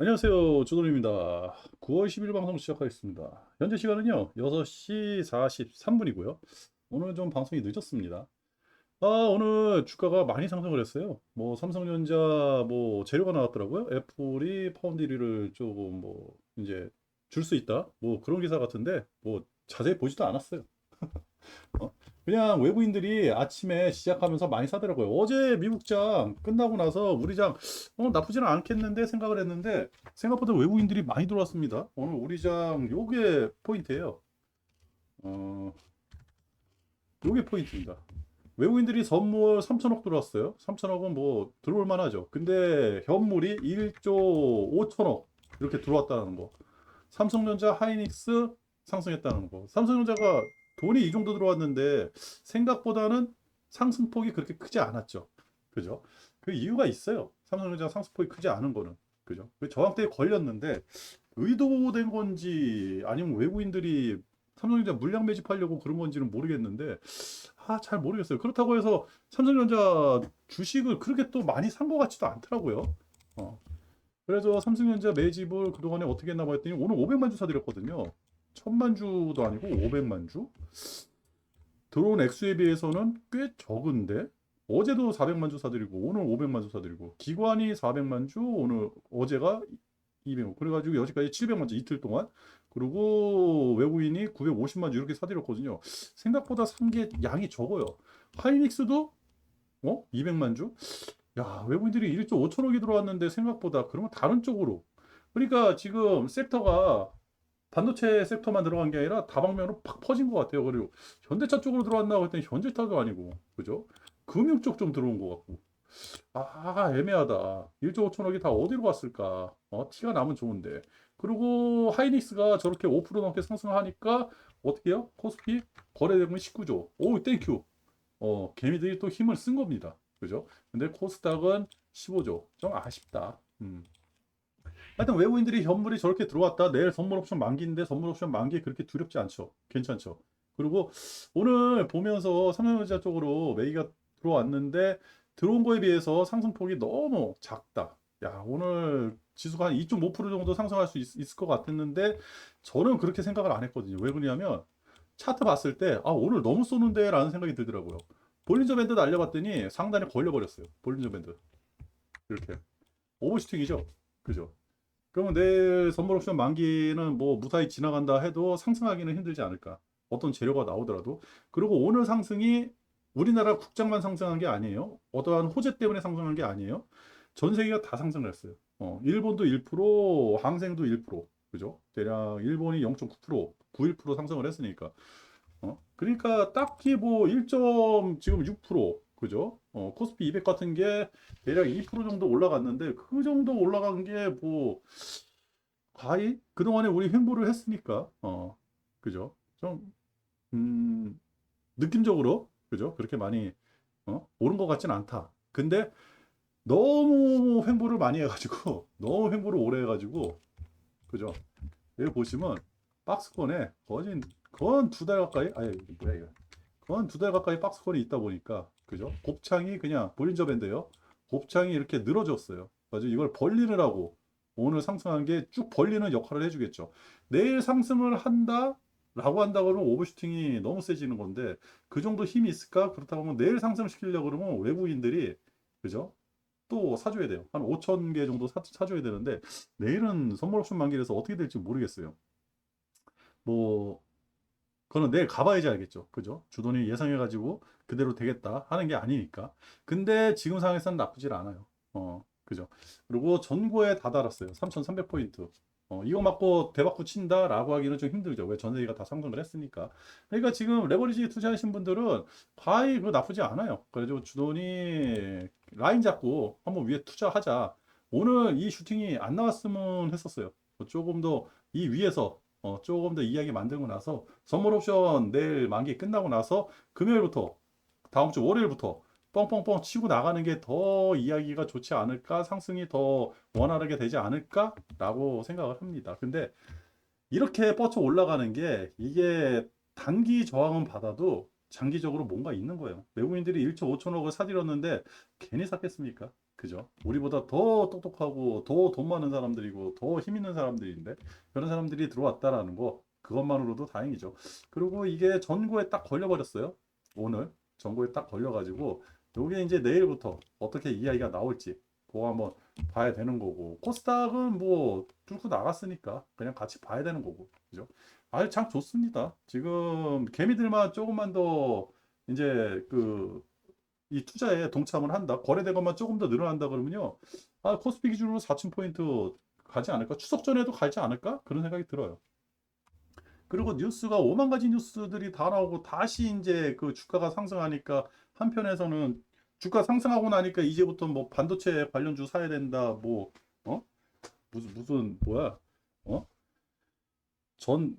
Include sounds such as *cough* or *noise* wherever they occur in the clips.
안녕하세요. 주돈입니다. 9월 10일 방송 시작하겠습니다. 현재 시간은요, 6시 43분이고요. 오늘 좀 방송이 늦었습니다. 아, 오늘 주가가 많이 상승을 했어요. 뭐, 삼성전자, 뭐, 재료가 나왔더라고요. 애플이 파운드 1위를 조금 뭐, 이제, 줄 수 있다. 뭐, 그런 기사 같은데, 뭐, 자세히 보지도 않았어요. *laughs* 어? 그냥 외부인들이 아침에 시작하면서 많이 사더라고요. 어제 미국장 끝나고 나서 우리 장, 어, 나쁘지는 않겠는데 생각을 했는데, 생각보다 외국인들이 많이 들어왔습니다. 오늘 우리 장, 요게 포인트예요. 어, 요게 포인트입니다. 외국인들이 선물 3천억 들어왔어요. 3천억은 뭐 들어올 만하죠. 근데 현물이 1조 5천억 이렇게 들어왔다는 거. 삼성전자, 하이닉스 상승했다는 거. 삼성전자가 돈이 이 정도 들어왔는데 생각보다는 상승폭이 그렇게 크지 않았죠. 그죠? 그 이유가 있어요. 삼성전자 상승폭이 크지 않은 거는. 그죠? 그 저항대에 걸렸는데 의도된 건지 아니면 외국인들이 삼성전자 물량 매집하려고 그런 건지는 모르겠는데 아, 잘 모르겠어요. 그렇다고 해서 삼성전자 주식을 그렇게 또 많이 산 것 같지도 않더라고요. 어. 그래서 삼성전자 매집을 그동안에 어떻게 했나 봤더니 오늘 500만 주 사드렸거든요. 천만 주도 아니고 500만 주. 들어온 액수에 비해서는 꽤 적은데 어제도 400만 주 사드리고 오늘 500만 주 사드리고 기관이 400만 주 오늘 어제가 200만 그래가지고 여기까지 700만 주 이틀 동안 그리고 외국인이 950만 주 이렇게 사드렸거든요. 생각보다 산 게 양이 적어요. 하이닉스도 어 200만 주. 야 외국인들이 1조 5천억이 들어왔는데 생각보다 그러면 다른 쪽으로 그러니까 지금 섹터가 반도체 섹터만 들어간 게 아니라 다방면으로 팍 퍼진 것 같아요. 그리고 현대차 쪽으로 들어왔나 했더니 현대차도 아니고, 그죠? 금융 쪽 좀 들어온 것 같고. 아, 애매하다. 1조 5천억이 다 어디로 갔을까? 어, 티가 나면 좋은데. 그리고 하이닉스가 저렇게 5% 넘게 상승하니까 어떻게 해요? 코스피 거래대금이 19조. 오, 땡큐. 어, 개미들이 또 힘을 쓴 겁니다. 그죠? 근데 코스닥은 15조. 좀 아쉽다. 음. 하여튼 외국인들이 현물이 저렇게 들어왔다. 내일 선물 옵션 만기인데 선물 옵션 만기 그렇게 두렵지 않죠. 괜찮죠. 그리고 오늘 보면서 삼성전자 쪽으로 매기가 들어왔는데 들어온 거에 비해서 상승폭이 너무 작다. 야, 오늘 지수가 한 2.5% 정도 상승할 수 있, 있을 것 같았는데 저는 그렇게 생각을 안 했거든요. 왜 그러냐면 차트 봤을 때 아, 오늘 너무 쏘는데 라는 생각이 들더라고요. 볼린저 밴드 날려봤더니 상단에 걸려버렸어요. 볼린저 밴드. 이렇게. 오버슈팅이죠. 그죠? 그러면 내일 선물 옵션 만기는 뭐 무사히 지나간다 해도 상승하기는 힘들지 않을까. 어떤 재료가 나오더라도. 그리고 오늘 상승이 우리나라 국장만 상승한 게 아니에요. 어떠한 호재 때문에 상승한 게 아니에요. 전 세계가 다 상승을 했어요. 어, 일본도 1%, 항생도 1%. 그죠? 대략 일본이 0.9%, 91% 상승을 했으니까. 어? 그러니까 딱히 뭐 1. 지금 6%, 그죠? 어, 코스피 200 같은 게 대략 2% 정도 올라갔는데 그 정도 올라간 게뭐 거의 그동안에 우리 횡보를 했으니까 어, 그죠? 좀 음, 느낌적으로 그죠? 그렇게 많이 어? 오른 것 같진 않다. 근데 너무 횡보를 많이 해가지고 *laughs* 너무 횡보를 오래 해가지고 그죠? 여기 보시면 박스권에 거진 건두달 가까이 이거 뭐야 이거 건두달 가까이 박스권이 있다 보니까 그죠? 곱창이 그냥 볼린저 밴드요. 곱창이 이렇게 늘어졌어요. 그래서 이걸 벌리느라고 오늘 상승한 게 쭉 벌리는 역할을 해주겠죠. 내일 상승을 한다? 라고 한다 그러면 오버슈팅이 너무 세지는 건데 그 정도 힘이 있을까? 그렇다고 하면 내일 상승을 시키려고 그러면 외국인들이 그죠? 또 사줘야 돼요. 한 5천 개 정도 사, 사줘야 되는데 내일은 선물 옵션 만기라서 어떻게 될지 모르겠어요. 뭐 그거는 내일 가봐야지 알겠죠. 그죠? 주돈이 예상해가지고 그대로 되겠다 하는 게 아니니까. 근데 지금 상황에서는 나쁘질 않아요. 어, 그죠? 그리고 전고에 다 달았어요. 3,300포인트. 어, 이거 맞고 대박구 친다라고 하기는 좀 힘들죠. 왜 전세계가 다 상승을 했으니까. 그러니까 지금 레버리지 투자하신 분들은 과히 그 나쁘지 않아요. 그래서 주돈이 라인 잡고 한번 위에 투자하자. 오늘 이 슈팅이 안 나왔으면 했었어요. 조금 더 이 위에서 어, 조금 더 이야기 만들고 나서 선물 옵션 내일 만기 끝나고 나서 금요일부터 다음 주 월요일부터 뻥뻥뻥 치고 나가는 게 더 이야기가 좋지 않을까 상승이 더 원활하게 되지 않을까 라고 생각을 합니다. 근데 이렇게 뻗쳐 올라가는 게 이게 단기 저항은 받아도 장기적으로 뭔가 있는 거예요. 외국인들이 1조 5천억을 사들였는데 괜히 샀겠습니까? 그죠? 우리보다 더 똑똑하고 더 돈 많은 사람들이고 더 힘 있는 사람들인데 그런 사람들이 들어왔다라는 거 그것만으로도 다행이죠. 그리고 이게 전고에 딱 걸려버렸어요. 오늘 전고에 딱 걸려가지고 요게 이제 내일부터 어떻게 이야기가 나올지 그거 한번 봐야 되는 거고 코스닥은 뭐 뚫고 나갔으니까 그냥 같이 봐야 되는 거고 그죠? 아유 참 좋습니다. 지금 개미들만 조금만 더 이제 그 이 투자에 동참을 한다. 거래대금만 조금 더 늘어난다 그러면요. 아, 코스피 기준으로 4,000포인트 가지 않을까? 추석 전에도 가지 않을까? 그런 생각이 들어요. 그리고 뉴스가 오만 가지 뉴스들이 다 나오고 다시 이제 그 주가가 상승하니까 한편에서는 주가 상승하고 나니까 이제부터 뭐 반도체 관련주 사야 된다. 뭐 어? 무슨 무슨 뭐야? 어? 전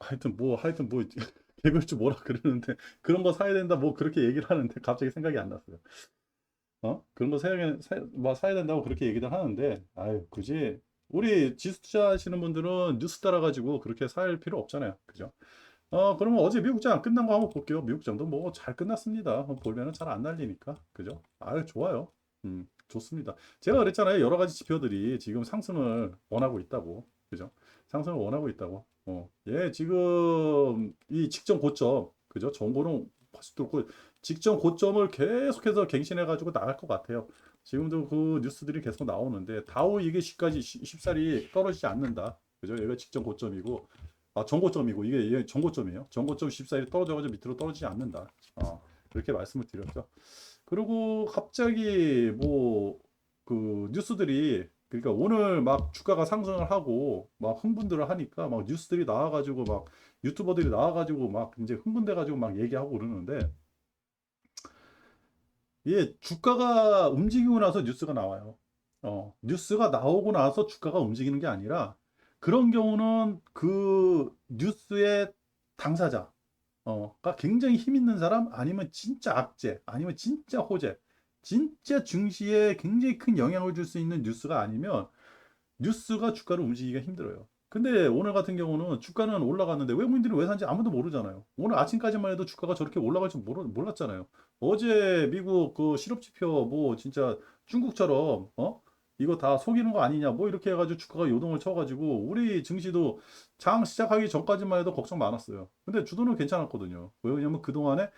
하여튼 뭐 하여튼 뭐 개별주 뭐라 그러는데 그런 거 사야 된다 뭐 그렇게 얘기를 하는데 갑자기 생각이 안 났어요. 어? 그런 거 사야, 사, 뭐 사야 된다고 그렇게 얘기를 하는데 아유 굳이 우리 지수 투자하시는 분들은 뉴스 따라가지고 그렇게 살 필요 없잖아요. 그죠? 어 그러면 어제 미국장 끝난 거 한번 볼게요. 미국장도 뭐 잘 끝났습니다. 어, 보면은 잘 안 날리니까 그죠? 아유 좋아요. 음 좋습니다. 제가 그랬잖아요. 여러 가지 지표들이 지금 상승을 원하고 있다고 그죠? 상승을 원하고 있다고. 어, 예, 지금 이 직전 고점, 그죠? 정보는 벌써 뚫고 직전 고점을 계속해서 갱신해가지고 나갈 것 같아요. 지금도 그 뉴스들이 계속 나오는데 다우 이게 10까지 10살이 떨어지지 않는다. 그죠? 여기가 직전 고점이고, 아, 전고점이고, 이게, 이게 전고점이에요. 전고점 10살이 떨어져가지고 밑으로 떨어지지 않는다. 어, 그렇게 말씀을 드렸죠. 그리고 갑자기 뭐, 그 뉴스들이 그러니까 오늘 막 주가가 상승을 하고 막 흥분들을 하니까 막 뉴스들이 나와가지고 막 유튜버들이 나와가지고 막 이제 흥분돼가지고 막 얘기하고 그러는데 이게 주가가 움직이고 나서 뉴스가 나와요. 어, 뉴스가 나오고 나서 주가가 움직이는 게 아니라 그런 경우는 그 뉴스의 당사자, 어,가 굉장히 힘 있는 사람 아니면 진짜 악재 아니면 진짜 호재 진짜 증시에 굉장히 큰 영향을 줄 수 있는 뉴스가 아니면 뉴스가 주가를 움직이기가 힘들어요. 근데 오늘 같은 경우는 주가는 올라갔는데 외국인들이 왜 산지 아무도 모르잖아요. 오늘 아침까지만 해도 주가가 저렇게 올라갈 줄 모르, 몰랐잖아요. 어제 미국 그 실업지표 뭐 진짜 중국처럼 어? 이거 다 속이는 거 아니냐 뭐 이렇게 해가지고 주가가 요동을 쳐가지고 우리 증시도 장 시작하기 전까지만 해도 걱정 많았어요. 근데 주도는 괜찮았거든요. 왜냐면 그동안에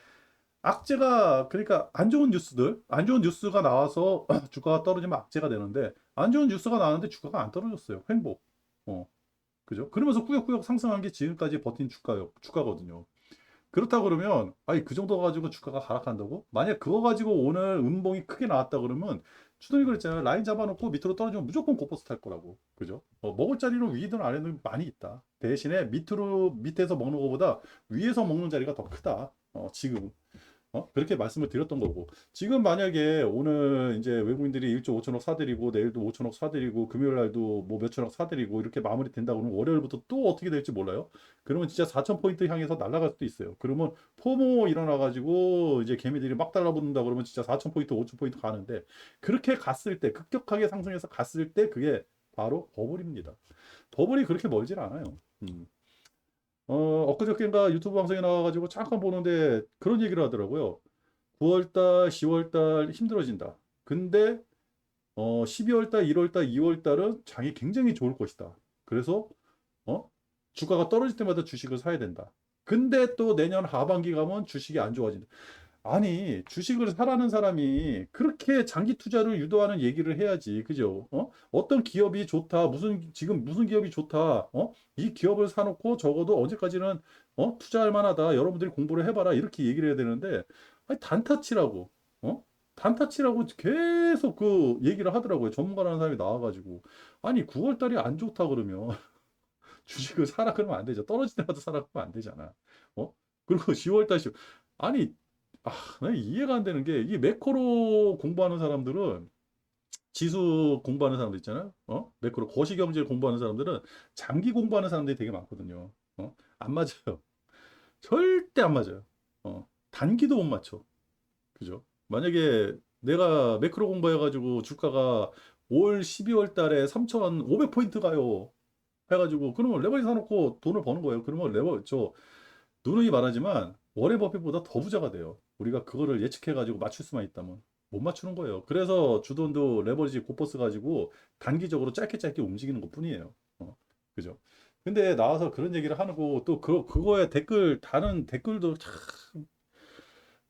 악재가 그러니까 안 좋은 뉴스들, 안 좋은 뉴스가 나와서 *clears throat* 주가가 떨어지면 악재가 되는데 안 좋은 뉴스가 나왔는데 주가가 안 떨어졌어요. 횡보. 어. 그죠? 그러면서 꾸역꾸역 상승한 게 지금까지 버틴 주가요, 주가거든요. 그렇다 그러면 아니 그 정도 가지고 주가가 하락한다고? 만약 그거 가지고 오늘 음봉이 크게 나왔다 그러면 주동이 그랬잖아요. 라인 잡아놓고 밑으로 떨어지면 무조건 고퍼스 탈 거라고. 그죠? 어, 먹을 자리는 위든 아래든 많이 있다. 대신에 밑으로 밑에서 먹는 것보다 위에서 먹는 자리가 더 크다. 어, 지금. 어? 그렇게 말씀을 드렸던 거고. 지금 만약에 오늘 이제 외국인들이 1조 5천억 사들이고 내일도 5천억 사들이고 금요일 날도 뭐 몇천억 사들이고 이렇게 마무리 된다 그러면 월요일부터 또 어떻게 될지 몰라요. 그러면 진짜 4천 포인트 향해서 날아갈 수도 있어요. 그러면 포모 일어나 가지고 이제 개미들이 막 달라붙는다 그러면 진짜 4천 포인트, 5천 포인트 가는데 그렇게 갔을 때 급격하게 상승해서 갔을 때 그게 바로 버블입니다. 버블이 그렇게 멀진 않아요. 음. 어, 엊그저께인가 유튜브 방송에 나와가지고 잠깐 보는데 그런 얘기를 하더라고요. 9월달, 10월달 힘들어진다. 근데 어, 12월달, 1월달, 2월달은 장이 굉장히 좋을 것이다. 그래서 어? 주가가 떨어질 때마다 주식을 사야 된다. 근데 또 내년 하반기 가면 주식이 안 좋아진다. 아니, 주식을 사라는 사람이 그렇게 장기 투자를 유도하는 얘기를 해야지. 그죠? 어? 어떤 기업이 좋다. 무슨, 지금 무슨 기업이 좋다. 어? 이 기업을 사놓고 적어도 언제까지는, 어? 투자할 만하다. 여러분들이 공부를 해봐라. 이렇게 얘기를 해야 되는데, 아니, 단타치라고. 어? 단타치라고 계속 그 얘기를 하더라고요. 전문가라는 사람이 나와가지고. 아니, 9월 달이 안 좋다 그러면 *laughs* 주식을 사라 그러면 안 되죠. 때마다 사라 그러면 안 되잖아. 어? 그리고 10월달, 아니, 아, 나 이해가 안 되는 게, 이 매크로 공부하는 사람들은, 지수 공부하는 사람들 있잖아요. 어? 매크로 거시경제 공부하는 사람들은 장기 공부하는 사람들이 되게 많거든요. 어? 안 맞아요. 절대 안 맞아요. 어? 단기도 못 맞춰. 그죠? 만약에 내가 매크로 공부해가지고 주가가 올 12월 달에 3,500포인트 가요. 해가지고, 그러면 레버리 사놓고 돈을 버는 거예요. 그러면 레버, 저, 누누이 말하지만, 워렌 버핏보다 더 부자가 돼요. 우리가 그거를 예측해 가지고 맞출 수만 있다면. 못 맞추는 거예요. 그래서 주돈도 레버리지 고퍼스 가지고 단기적으로 짧게 짧게 움직이는 것 뿐이에요. 어, 그죠? 근데 나와서 그런 얘기를 하고 또 그, 그거에 댓글, 다른 댓글도 참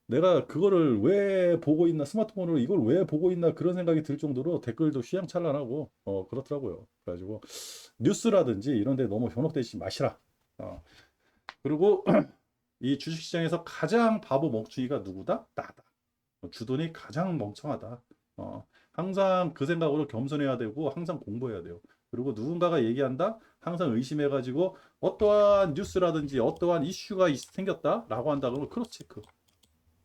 내가 그거를 왜 보고 있나, 스마트폰으로 이걸 왜 보고 있나 그런 생각이 들 정도로 댓글도 휘황찬란하고, 어, 그렇더라고요. 그래가지고 뉴스라든지 이런 데 너무 현혹되지 마시라. 어. 그리고 *clears throat* 이 주식시장에서 가장 바보 멍충이가 누구다? 나다. 어, 주돈이 가장 멍청하다. 어, 항상 그 생각으로 겸손해야 되고 항상 공부해야 돼요. 그리고 누군가가 얘기한다? 항상 의심해가지고 어떠한 뉴스라든지 어떠한 이슈가 있- 생겼다라고 한다 그러면 크로스 체크.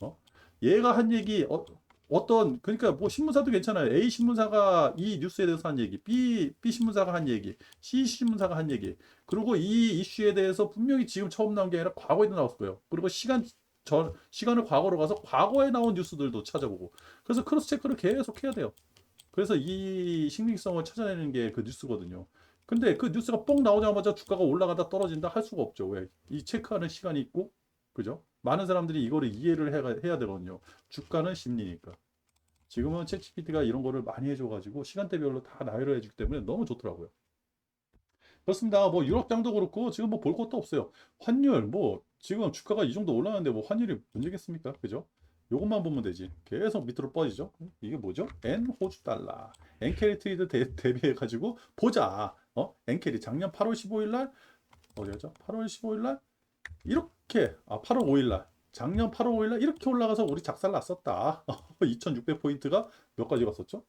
어? 얘가 한 얘기 어, 어떤 그러니까 뭐 신문사도 괜찮아요. A 신문사가 이 뉴스에 대해서 한 얘기, B B 신문사가 한 얘기, C 신문사가 한 얘기. 그리고 이 이슈에 대해서 분명히 지금 처음 나온 게 아니라 과거에도 나왔을 거예요. 그리고 시간 전 시간을 과거로 가서 과거에 나온 뉴스들도 찾아보고. 그래서 크로스 체크를 계속 해야 돼요. 그래서 이 신빙성을 찾아내는 게 그 뉴스거든요. 근데 그 뉴스가 뻥 나오자마자 주가가 올라가다 떨어진다 할 수가 없죠. 왜? 이 체크하는 시간이 있고, 그죠? 많은 사람들이 이거를 이해를 해가, 해야 되거든요. 주가는 심리니까. 지금은 챗GPT가 이런 거를 많이 해줘가지고 시간대별로 다 나열을 해주기 때문에 너무 좋더라고요. 그렇습니다. 뭐 유럽장도 그렇고 지금 뭐 볼 것도 없어요. 환율 뭐 지금 주가가 이 정도 올라가는데 뭐 환율이 문제겠습니까? 그죠? 요것만 보면 되지. 계속 밑으로 빠지죠. 이게 뭐죠? N 호주 달러. 엔캐리 트레이드 대, 대비해 가지고 보자. 어? 엔캐리 작년 8월 15일 날 어디였죠? 8월 15일 날 이렇게 아 8월 5일 날 작년 8월 5일 날 이렇게 올라가서 우리 작살 났었다. *laughs* 2,600 포인트가 몇 가지 갔었죠?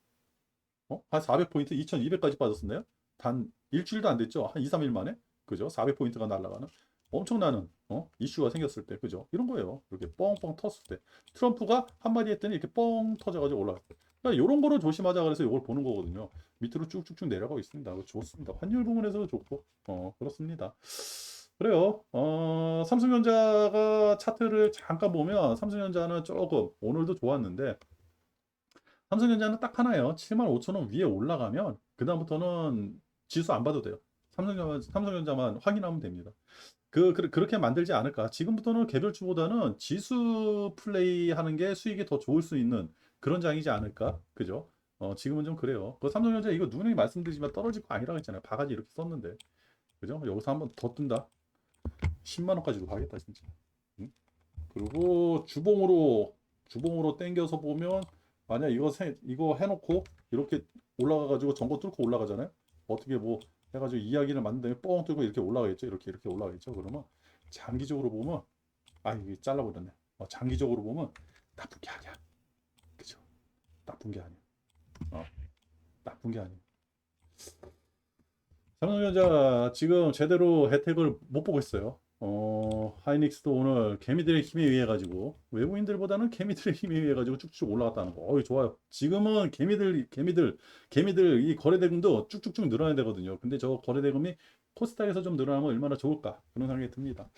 어? 한 400포인트, 2,200까지 빠졌었나요? 단 일주일도 안 됐죠? 한 2, 3일 만에? 그죠? 400포인트가 날아가는 엄청나는 어? 이슈가 생겼을 때, 그죠? 이런 거예요. 이렇게 뻥뻥 텄을 때. 트럼프가 한마디 했더니 이렇게 뻥 터져가지고 올라갔을 때. 그러니까 이런 거를 조심하자 그래서 이걸 보는 거거든요. 밑으로 쭉쭉쭉 내려가고 있습니다. 좋습니다. 환율 부분에서도 좋고, 어, 그렇습니다. 그래요. 어, 삼성전자가 차트를 잠깐 보면 삼성전자는 조금 오늘도 좋았는데 삼성전자는 딱 하나예요. 7만 5천 원 위에 올라가면 그다음부터는 지수 안 봐도 돼요. 삼성전자, 삼성전자만 확인하면 됩니다. 그, 그, 그렇게 만들지 않을까. 지금부터는 개별주보다는 지수 플레이 하는 게 수익이 더 좋을 수 있는 그런 장이지 않을까. 그죠? 어, 지금은 좀 그래요. 그 삼성전자 이거 누누이 말씀드리지만 떨어질 거 아니라고 했잖아요. 바가지 이렇게 썼는데. 그죠? 여기서 한번 더 뜬다. 10만 원까지도 가겠다, 진짜. 응? 그리고 주봉으로, 주봉으로 땡겨서 보면 만약 이거 세, 이거 해놓고 이렇게 올라가가지고 전고 뚫고 올라가잖아요. 어떻게 뭐 해가지고 이야기를 다음에 뻥 뚫고 이렇게 올라가겠죠. 이렇게 이렇게 올라가겠죠. 그러면 장기적으로 보면 아 이게 잘라버렸네. 어, 장기적으로 보면 나쁜 게 아니야. 그죠? 나쁜 게 아니야. 어, 나쁜 게 아니야. 삼성전자 지금 제대로 혜택을 못 보고 있어요. 어, 하이닉스도 오늘 개미들의 힘에 의해 가지고 외국인들보다는 개미들의 *laughs* 힘에 의해 가지고 쭉쭉 올라갔다는 거. 어이 좋아요. 지금은 개미들 개미들 개미들 이 거래 대금도 쭉쭉쭉 늘어나야 되거든요. 근데 저 거래 대금이 코스닥에서 좀 늘어나면 얼마나 좋을까 그런 생각이 듭니다.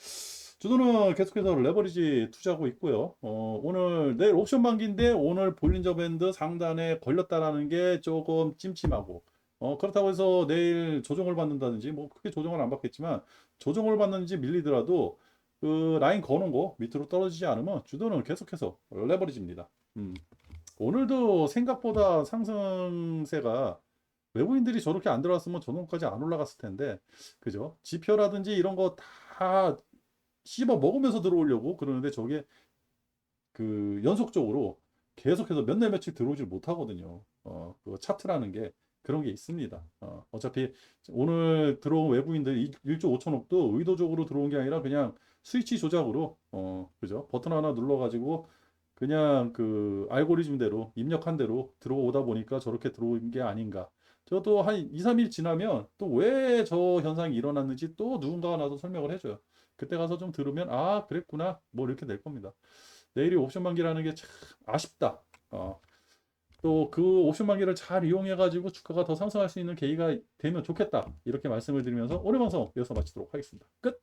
주도는 계속해서 레버리지 투자하고 있고요. 어, 오늘 내일 옵션 반기인데 오늘 볼린저 밴드 상단에 걸렸다라는 게 조금 찜찜하고 어, 그렇다고 해서 내일 조정을 받는다든지 뭐 크게 조정을 안 받겠지만 조정을 받는지 밀리더라도 그 라인 거는 거 밑으로 떨어지지 않으면 주도는 계속해서 레버리지입니다. 음. 오늘도 생각보다 상승세가 외국인들이 저렇게 안 들어왔으면 저놈까지 안 올라갔을 텐데 그죠? 지표라든지 이런 거 다 씹어 먹으면서 들어오려고 그러는데 저게 그 연속적으로 계속해서 몇 날 며칠 들어오질 못하거든요. 어, 그 차트라는 게 그런 게 있습니다. 어, 어차피 오늘 들어온 외국인들 1조 5천억도 의도적으로 들어온 게 아니라 그냥 스위치 조작으로 어, 그죠? 버튼 하나 눌러 가지고 그냥 그 알고리즘대로 입력한 대로 들어오다 보니까 저렇게 들어온 게 아닌가. 저도 한 2, 3일 지나면 또 왜 저 현상이 일어났는지 또 누군가가 나서 설명을 해줘요. 그때 가서 좀 들으면 아 그랬구나 뭐 이렇게 될 겁니다. 내일이 옵션 만기라는 게 참 아쉽다. 어, 또그 옵션 만기를 잘 이용해 가지고 주가가 더 상승할 수 있는 계기가 되면 좋겠다. 이렇게 말씀을 드리면서 오늘 방송 여기서 마치도록 하겠습니다. 끝.